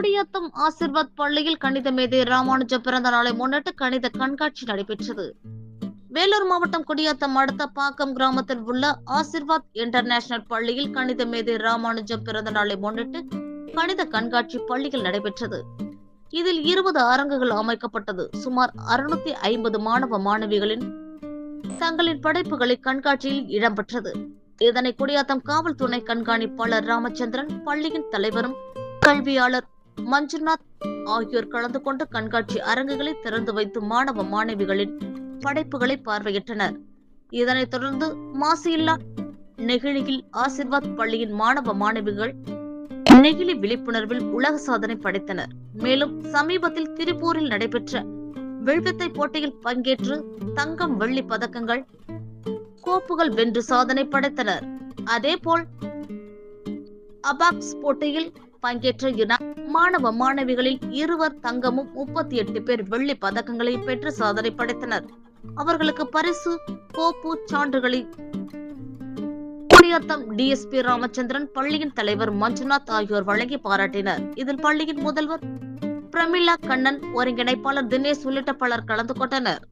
குடியாத்தம் ஆசிர்வாத் பள்ளியில் கணித மேதை ராமானுஜ பிறந்த நாளை முன்னிட்டு கணித கண்காட்சி நடைபெற்றது. வேலூர் மாவட்டம் குடியாத்தம் அடுத்த பாக்கம் கிராமத்தில் உள்ள ஆசிர்வாத் இன்டர்நேஷனல் பள்ளியில் கணித மேதை ராமானுஜம் பிறந்த நாளை முன்னிட்டு கணித கண்காட்சி பள்ளியில் நடைபெற்றது. இதில் இருபது அரங்குகள் அமைக்கப்பட்டது. சுமார் அறுநூத்தி ஐம்பது மாணவ மாணவிகளின் தங்களின் படைப்புகளை கண்காட்சியில் இடம்பெற்றது. இதனை குடியாத்தம் காவல் துணை கண்காணிப்பாளர் ராமச்சந்திரன் பள்ளியின் தலைவரும் கல்வியாளர் மஞ்சுநாத் ஆகியோர் கலந்து கொண்டு கண்காட்சி அரங்குகளை திறந்து வைத்து மாணவ மாணவிகளின் படைப்புகளை பார்வையிட்டனர். இதனைத் தொடர்ந்து மாசில்லா நெகிழியில் ஆசிர்வாத் பள்ளியின் மாணவ மாணவிகள் நெகிழி விழிப்புணர்வில் உலக சாதனை படைத்தனர். மேலும் சமீபத்தில் திருப்பூரில் நடைபெற்ற வில்வித்தை போட்டியில் பங்கேற்று தங்கம் வெள்ளி பதக்கங்கள் கோப்புகள் வென்று சாதனை படைத்தனர். அதேபோல் அபாக்ஸ் போட்டியில் பங்கேற்ற இன மாணவ மாணவிகளில் இருவர் தங்கமும் முப்பத்தி எட்டு பேர் வெள்ளி பதக்கங்களை பெற்று சாதனை படைத்தனர். அவர்களுக்கு பரிசு கோப்பு சான்றுகளை குடியாத்தம் டிஎஸ்பி ராமச்சந்திரன் பள்ளியின் தலைவர் மஞ்சுநாத் ஆகியோர் வழங்கி பாராட்டினர். இதில் பள்ளியின் முதல்வர் பிரமிளா கண்ணன் ஒருங்கிணைப்பாளர் தினேஷ் உள்ளிட்ட பலர் கலந்து கொண்டனர்.